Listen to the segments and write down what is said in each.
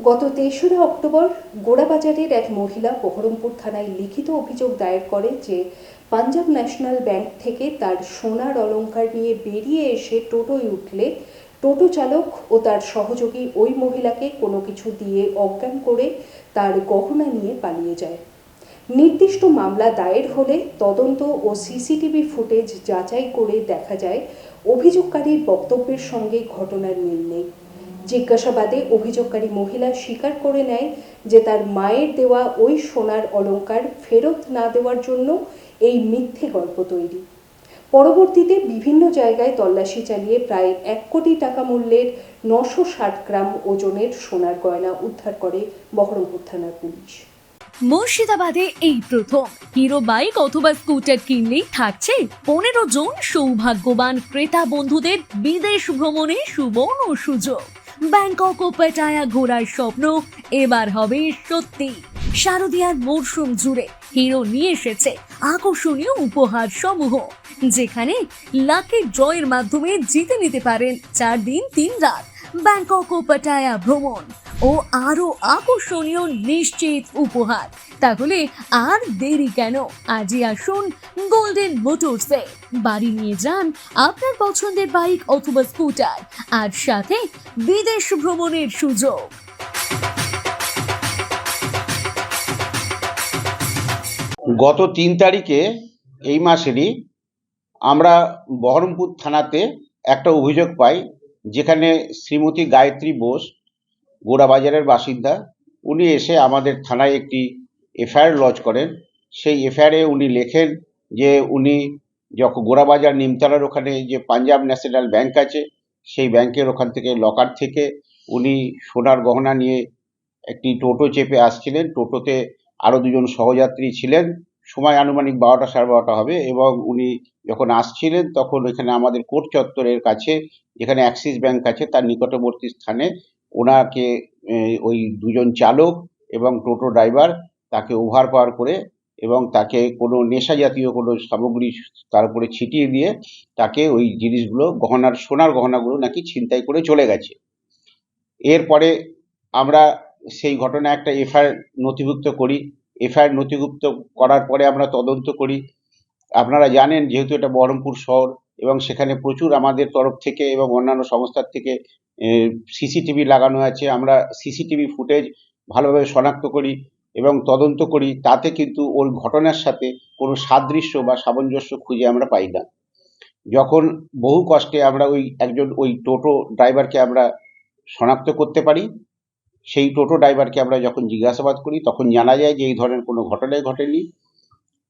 গত তেসরা অক্টোবর গোড়াবাজারের এক মহিলা বহরমপুর থানায় লিখিত অভিযোগ দায়ের করে যে পাঞ্জাব ন্যাশনাল ব্যাংক থেকে তার সোনার অলংকার নিয়ে বেরিয়ে এসে টোটোয় উঠলে টোটো চালক ও তার সহযোগী ওই মহিলাকে কোনো কিছু দিয়ে অজ্ঞান করে তার গহনা নিয়ে পালিয়ে যায়। নির্দিষ্ট মামলা দায়ের হলে তদন্ত ও সিসিটিভি ফুটেজ যাচাই করে দেখা যায়, অভিযোগকারীর বক্তব্যের সঙ্গে ঘটনার মিল নেই। জিজ্ঞাসাবাদে অভিযোগকারী মহিলা স্বীকার করে নেয় যে তার মায়ের দেওয়া ওই সোনার অলংকার ফেরত না দেওয়ার জন্য এই মিথ্যে গল্প তৈরি। পরবর্তীতে বিভিন্ন জায়গায় তল্লাশি চালিয়ে প্রায় এক কোটি টাকা মূল্যের নশো ষাট গ্রাম ওজনের সোনার গয়না উদ্ধার করে বহরমপুর থানার পুলিশ। মুর্শিদাবাদে এই প্রথম। হিরো বাইক অথবা স্কুটার কিনলেই থাকছে পনেরো জন সৌভাগ্যবান ক্রেতা বন্ধুদের বিদেশ ভ্রমণে সুবর্ণ সুযোগ। ব্যাংকক ও পেটায়া ঘোরার স্বপ্ন এবার হবে সত্যি। শারদিয়ার মরশুম জুড়ে হিরো নিয়ে এসেছে আকর্ষণীয় উপহার সমূহ যেখানে লাকি ড্রয়ের মাধ্যমে জিতে নিতে পারেন চার দিন, তিন রাত। ব্যাংকক ও পাটায়া ভ্রমণ ও আরও আকর্ষণীয় নিশ্চিত উপহার। তাহলে আর দেরি কেন? আজই আসুন গোল্ডেন মোটরসে বাড়ি নিয়ে যান আপনার পছন্দের বাইক অথবা স্কুটার। আর সাথে বিদেশ ভ্রমণের সুযোগ। গত তিন তারিখে এই মাসেরই আমরা বহরমপুর থানাতে একটা অভিযোগ পাই, যেখানে শ্রীমতী গায়ত্রী বোস, গোড়াবাজারের বাসিন্দা, উনি এসে আমাদের থানায় একটি এফআইআর লজ করেন। সেই এফআইআরে উনি লেখেন যে উনি যখন গোড়াবাজার, নিমতলার ওখানে যে পাঞ্জাব ন্যাশনাল ব্যাংক আছে সেই ব্যাংকের ওখান থেকে লকার থেকে উনি সোনার গহনা নিয়ে একটি টোটো চেপে আসছিলেন। টোটোতে আরও দুজন সহযাত্রী ছিলেন। সময় আনুমানিক বারোটা সাড়ে বারোটা হবে এবং উনি যখন আসছিলেন তখন এখানে আমাদের কোর্ট চত্বরের কাছে, যেখানে অ্যাক্সিস ব্যাংক আছে, তার নিকটবর্তী স্থানে ওনাকে ওই দুজন চালক এবং টোটো ড্রাইভার তাকে ওভারপাওয়ার করে এবং তাকে কোনো নেশা জাতীয় কোনো সামগ্রী তার উপরে ছিটিয়ে দিয়ে তাকে ওই জিনিসগুলো, গহনার, সোনার গহনাগুলো নাকি ছিনতাই করে চলে গেছে। এরপরে আমরা সেই ঘটনা একটা এফআইআর নথিভুক্ত করি। এফআইআর নথিভুক্ত করার পরে আমরা তদন্ত করি। আপনারা জানেন, যেহেতু এটা বহরমপুর শহর এবং সেখানে প্রচুর আমাদের তরফ থেকে এবং অন্যান্য সংস্থার থেকে সিসিটিভি লাগানো আছে। আমরা সিসিটিভি ফুটেজ ভালোভাবে শনাক্ত করি। এবং তদন্ত করি, তাতে কিন্তু ওই ঘটনার সাথে কোনো সাদৃশ্য বা সামঞ্জস্য খুঁজে আমরা পাই না। যখন বহু কষ্টে আমরা ওই একজন, ওই টোটো ড্রাইভারকে আমরা শনাক্ত করতে পারি, সেই টোটো ড্রাইভারকে আমরা যখন জিজ্ঞাসাবাদ করি, তখন জানা যায় যে এই ধরনের কোনো ঘটনাই ঘটেনি।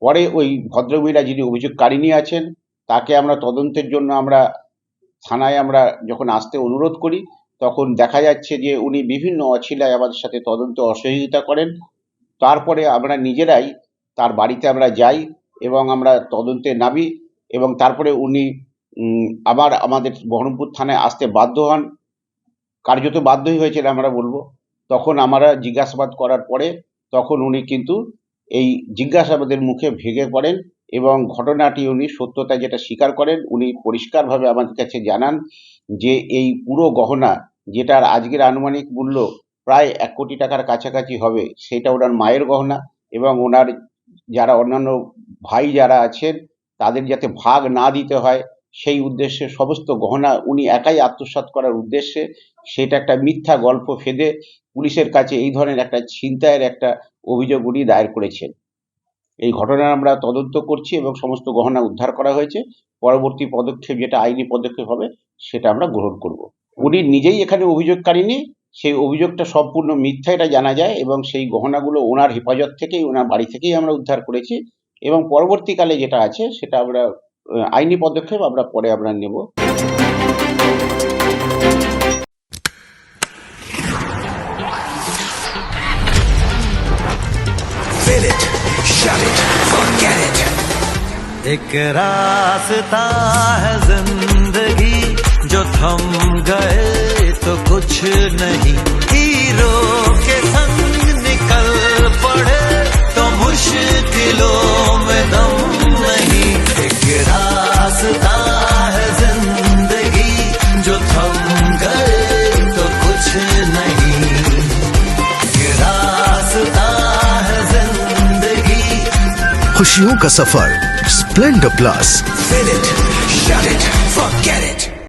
পরে ওই ভদ্রমহিলা যিনি অভিযোগকারিণী আছেন, তাকে আমরা তদন্তের জন্য আমরা থানায় আমরা যখন আসতে অনুরোধ করি, তখন দেখা যাচ্ছে যে উনি বিভিন্ন অছিলায় আমাদের সাথে তদন্তে অসহযোগিতা করেন। তারপরে আমরা নিজেরাই তার বাড়িতে আমরা যাই এবং আমরা তদন্তে নামি এবং তারপরে উনি আবার আমাদের বহরমপুর থানায় আসতে বাধ্য হন। কার্যত বাধ্যই হয়েছিল আমরা বলব। তখন আমরা জিজ্ঞাসাবাদ করার পরে তখন উনি কিন্তু এই জিজ্ঞাসাবাদের মুখে ভেঙে পড়েন এবং ঘটনাটি উনি সত্যতা যেটা স্বীকার করেন, উনি পরিষ্কারভাবে আমাদের কাছে জানান যে এই পুরো গহনা যেটার আজকের আনুমানিক মূল্য প্রায় এক কোটি টাকার কাছাকাছি হবে, সেটা ওনার মায়ের গহনা এবং ওনার যারা অন্যান্য ভাই যারা আছেন, তাদের যাতে ভাগ না দিতে হয়, সেই উদ্দেশ্যে সমস্ত গহনা উনি একাই আত্মসাৎ করার উদ্দেশ্যে সেটা একটা মিথ্যা গল্প ফেদে পুলিশের কাছে এই ধরনের একটা ছিনতাইয়ের একটা অভিযোগ উনি দায়ের করেছেন। এই ঘটনার আমরা তদন্ত করছি এবং সমস্ত গহনা উদ্ধার করা হয়েছে। পরবর্তী পদক্ষেপ যেটা আইনি পদক্ষেপ হবে, সেটা আমরা গ্রহণ করব। উনি নিজেই এখানে অভিযোগকারিনী সেই অভিযোগটা সম্পূর্ণ মিথ্যা এটা জানা যায় এবং সেই গহনাগুলো ওনার হেফাজত থেকেই ওনার বাড়ি থেকেই আমরা উদ্ধার করেছি এবং পরবর্তীকালে যেটা আছে সেটা আমরা আহ, আইনি পদক্ষেপ আমরা পরে আমরা নেব Fill it, shut it, forget it. एक रास्ता है जिंदगी जो थम गए तो कुछ नहीं। हीरो के संग निकल पड़े तो मुश्किलों में दम नहीं। एक रास्ता है ज़िंदगी जो थम गए तो कुछ नहीं। रास्ता है ज़िंदगी। खुशियों का सफ़र Splendor plus Feel it shut it forget it.